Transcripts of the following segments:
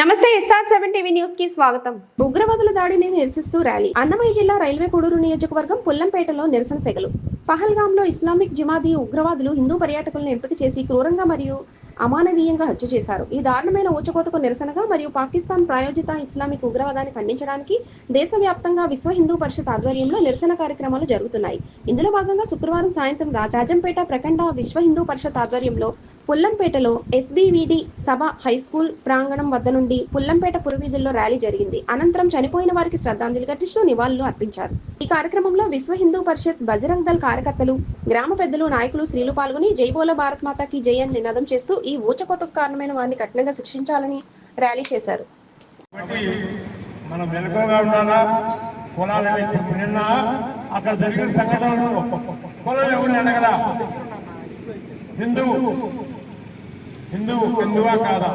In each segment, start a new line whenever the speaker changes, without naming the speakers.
నమస్తే SR seven TV న్యూస్కి స్వాగతం.
ఉగ్రవాదుల దాడిని నిరసిస్తూ ర్యాలీ. అన్నమయ్య జిల్లా రైల్వే కొడూరు నియోజకవర్గం పుల్లంపేటలో నిరసన సెగలు. పహల్గాంలో ఇస్లామిక్ జిమాదీ ఉగ్రవాదులు హిందూ పర్యాటకులను ఎంపిక చేసి క్రూరంగా మరియు అమానవీయంగా హత్య చేశారు. ఈ దారుణమైన ఊచకోతకు నిరసనగా మరియు పాకిస్తాన్ ప్రాయోజిత ఇస్లామిక్ ఉగ్రవాదాన్ని ఖండించడానికి దేశవ్యాప్తంగా విశ్వ హిందూ పరిషత్ ఆధ్వర్యంలో నిరసన కార్యక్రమాలు జరుగుతున్నాయి. ఇందులో భాగంగా శుక్రవారం సాయంత్రం రాజంపేట ప్రఖండ విశ్వ హిందూ పరిషత్ ఆధ్వర్యంలో పుల్లంపేటలో ఎస్బీవిడి సభ హై స్కూల్ ప్రాంగణం వద్ద నుండి పుల్లంపేట పురవీధుల్లో ర్యాలీ జరిగింది. అనంతరం చనిపోయిన వారికి శ్రద్ధాంజలి ఘటిస్తూ నివాళులు అర్పించారు. ఈ కార్యక్రమంలో విశ్వ హిందూ పరిషత్ బజరంగ్ దళ్ కార్యకర్తలు గ్రామ పెద్దలు నాయకులు స్త్రీలు పాల్గొని జై బోలో భారత్ మాతాకి జై అని నినాదం చేస్తూ ఈ ఊచకోతకు కారణమైన వారిని కఠినంగా శిక్షించాలని ర్యాలీ చేశారు.
మనం వెనుకగా ఉండాలా? కులాలు నిన్న అక్కడ జరిగిన సంఘటనలు కులం అడగలా? హిందూ హిందూ హిందువా కాదా?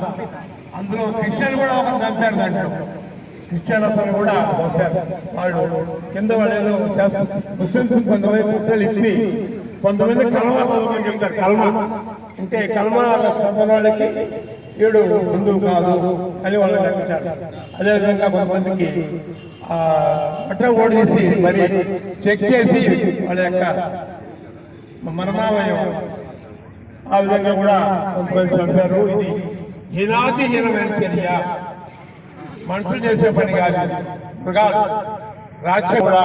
అందులో క్రిస్టియన్ కూడా ఒక చంపారు దాంట్లో. క్రిస్టియన్ అతను కూడా చంపారు. వాళ్ళు కింద వాళ్ళు ఏదో చేస్తారు ముస్లింస్ కొంతమంది కుక్కలు ఇప్పి కొంతమంది కల్మా చదువుకొని చెప్తారు కల్మా. అంటే కల్మా చదవని ఏడు వీడు కాదు అని వాళ్ళు లెక్కించారు. అదేవిధంగా కొంతమందికి ఆ ఓడేసి మరి చెక్ చేసి వాళ్ళ యొక్క మరణామయం ఆ విధంగా కూడా కొంతమంది చంపారు ఇది హీనాతిహీనమైన చర్య. మనుషులు చేసే పని కాదు. మృగాలు రాజ్యం కూడా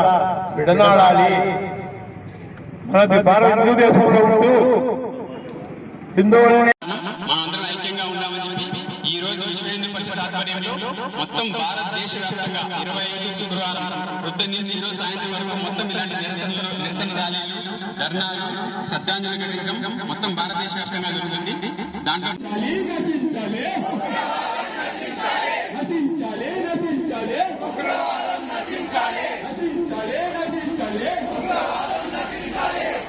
విడనాడాలి. మనది భారత హిందూ దేశంలో ఉంటూ హిందువులని
మా అందరం ఐక్యంగా ఉండామని చెప్పి ఈ రోజు విశ్వ హిందూ పరిషత్ ఆధ్వర్యంలో మొత్తం భారతదేశ వ్యాప్తంగా ఇరవై ఐదు శుక్రవారం వృద్ధ నుంచి ఈ రోజు సాయంత్రం వరకు మొత్తం ఇలాంటి నిరసనలు నిరసన ర్యాలీలు ధర్నాలు శ్రద్ధాంజలి కార్యక్రమం మొత్తం భారతదేశ వ్యాప్తంగా జరుగుతుంది. దాంట్లో